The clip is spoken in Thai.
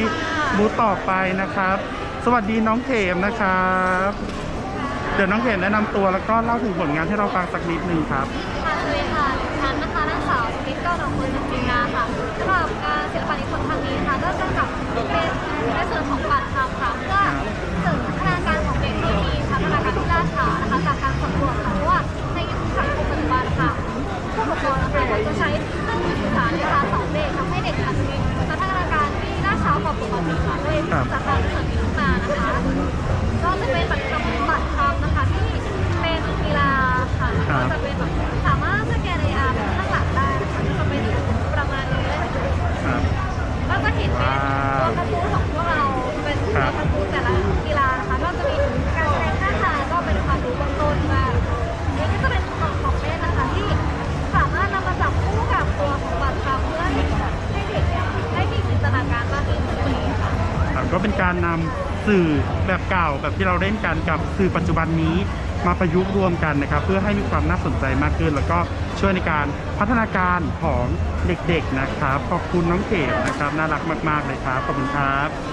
ที่บูธต่อไปนะครับ สวัสดีน้องเขมนะครับ เดี๋ยวน้องเขมแนะนำตัวแล้วก็เล่าถึงผลงานให้เราฟังสักนิดนึงครับ ค่ะสวัสดีค่ะฉันนะคะนางสาวสมิทเก้าดอกมือนันทินาค่ะ จากการเสริมขึ้นมานะคะ ก็จะเป็นบัตรบัตรทำนะคะที่เป็นกีฬาค่ะก็จะเป็นแบบสามารถสแกน AR ข้างหลังได้นะคะก็จะเป็นประมาณนี้เลยครับก็จะเห็นเป็นตัวการ์ตูนของพวกเราเป็นตัวบการ์ตูน ก็เป็นการนำสื่อแบบเก่าแบบที่เราเล่นกันกับสื่อปัจจุบันนี้มาประยุกต์รวมกันนะครับ เพื่อให้มีความน่าสนใจมากขึ้น แล้วก็ช่วยในการพัฒนาการของเด็กๆนะครับ ขอบคุณน้องเกดนะครับ น่ารักมาก ๆ เลยครับ ขอบคุณครับ